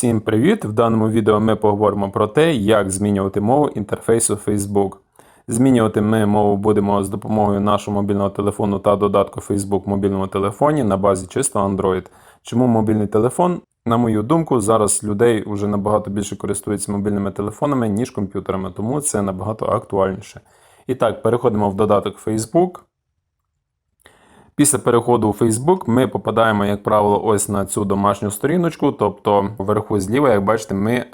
Всім привіт! В даному відео ми поговоримо про те, як змінювати мову інтерфейсу Facebook. Змінювати ми мову будемо з допомогою нашого мобільного телефону та додатку Facebook в мобільному телефоні на базі чисто Android. Чому мобільний телефон? На мою думку, зараз людей вже набагато більше користуються мобільними телефонами, ніж комп'ютерами, тому це набагато актуальніше. І так, переходимо в додаток Facebook. Після переходу у Facebook ми попадаємо, як правило, ось на цю домашню сторіночку. Тобто вверху зліва, як бачите, ми, е,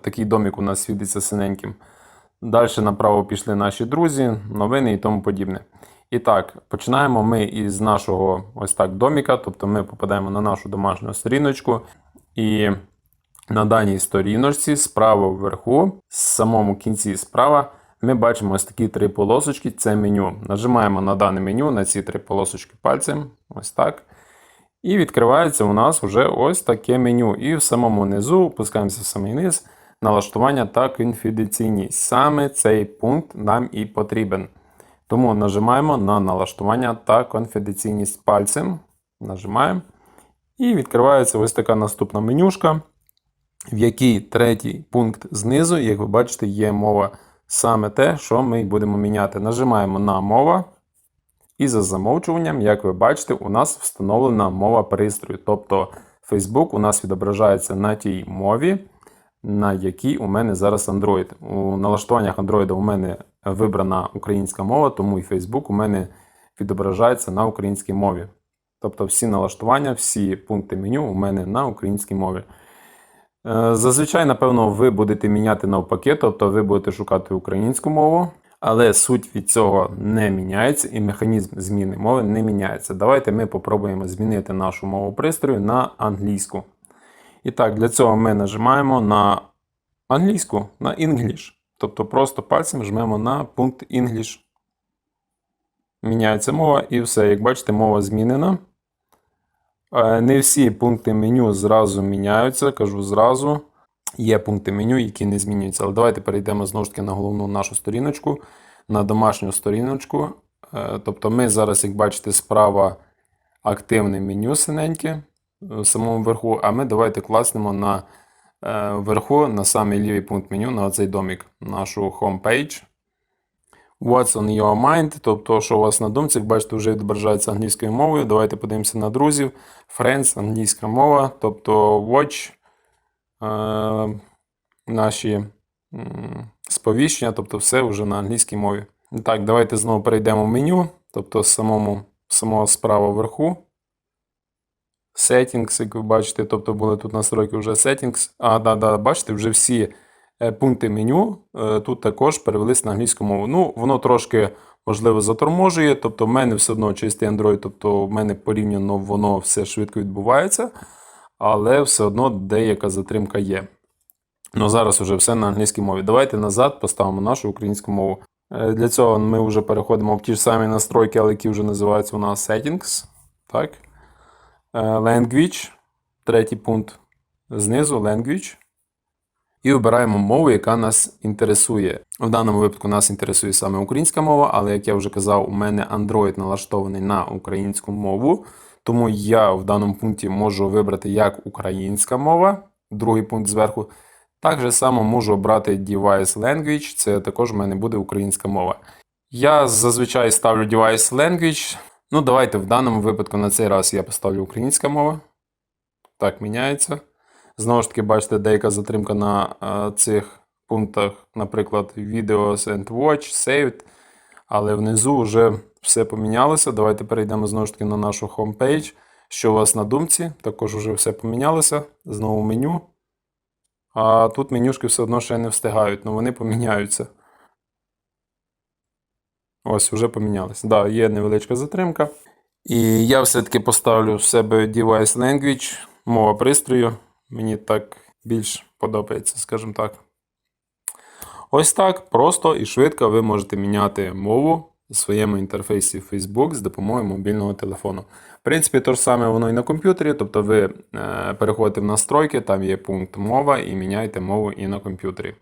такий домик у нас світиться синеньким. Далі направо пішли наші друзі, новини і тому подібне. І так, починаємо ми із нашого ось так доміка, тобто ми попадаємо на нашу домашню сторіночку. І на даній сторіночці справа вверху, в самому кінці справа, ми бачимо ось такі три полосочки. Це меню. Нажимаємо на дане меню, на ці три полосочки пальцем. Ось так. І відкривається у нас вже ось таке меню. І в самому низу опускаємося в самий низ, налаштування та конфіденційність. Саме цей пункт нам і потрібен. Тому нажимаємо на налаштування та конфіденційність пальцем. Нажимаємо. І відкривається ось така наступна менюшка, в якій третій пункт знизу, як ви бачите, є мова саме те, що ми будемо міняти. Нажимаємо на мова. І за замовчуванням, як ви бачите, у нас встановлена мова пристрою. Тобто Facebook у нас відображається на тій мові, на якій у мене зараз Android. У налаштуваннях Android у мене вибрана українська мова, тому і Facebook у мене відображається на українській мові. Тобто всі налаштування, всі пункти меню у мене на українській мові. Е, Зазвичай, напевно, ви будете міняти навпаки, тобто ви будете шукати українську мову, але суть від цього не міняється і механізм зміни мови не міняється. Давайте ми попробуємо змінити нашу мову пристрою на англійську. І так, для цього ми нажимаємо на англійську, на English. Тобто просто пальцем жмемо на пункт English. Міняється мова і все. Як бачите, мова змінена. Е, Не всі пункти меню зразу міняються, кажу зразу. Є пункти меню, які не змінюються. Але давайте перейдемо знову ж таки на головну нашу сторіночку, на домашню сторіночку. Е, Тобто ми зараз, як бачите, справа активне меню синеньке в самому верху, а ми давайте класнемо на е, верху, на самий лівий пункт меню, на цей домик, нашу homepage. What's on your mind, тобто, що у вас на думці, як бачите, вже відображається англійською мовою. Давайте подивимося на друзів. Friends, англійська мова, тобто watch, е, наші сповіщення, тобто все вже на англійській мові. Так, давайте знову перейдемо в меню, тобто самому, самого справа вверху. Settings, як ви бачите, тобто були тут настройки вже settings. А, да, да, бачите, вже всі пункти меню е, тут також перевелись на англійську мову. Ну, воно трошки, можливо, заторможує. Тобто, в мене все одно чистий Android, тобто в мене порівняно воно все швидко відбувається, але все одно деяка затримка є. Ну, зараз вже все на англійській мові. Давайте назад поставимо нашу українську мову. Е, Для цього ми вже переходимо в ті ж самі настройки, але які вже називаються у нас settings. Так. Е, Language, третій пункт знизу language. І обираємо мову, яка нас інтересує. В даному випадку нас інтересує саме українська мова, але як я вже казав, у мене Android налаштований на українську мову. Тому я в даному пункті можу вибрати як українська мова, другий пункт зверху. Так само можу обрати Device Language, це також в мене буде українська мова. Я зазвичай ставлю Device Language. Ну, давайте в даному випадку на цей раз я поставлю українська мова. Так, міняється. Знову ж таки, бачите, деяка затримка на е, цих пунктах, наприклад, Videos and Watch, Saved. Але внизу вже все помінялося. Давайте перейдемо знову ж таки на нашу homepage. Що у вас на думці? Також вже все помінялося. Знову меню. А тут менюшки все одно ще не встигають, але вони поміняються. Ось, вже помінялися. Так, да, є невеличка затримка. І я все-таки поставлю в себе Device Language, мова пристрою. Мені так більш подобається, скажімо так. Ось так просто і швидко ви можете міняти мову у своєму інтерфейсі Facebook з допомогою мобільного телефону. В принципі, то ж саме воно і на комп'ютері, тобто ви е, переходите в настройки, там є пункт мова і міняєте мову і на комп'ютері.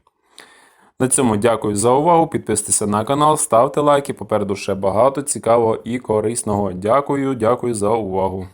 На цьому дякую за увагу. Підписуйтесь на канал, ставте лайки. Попереду ще багато цікавого і корисного. Дякую, дякую за увагу.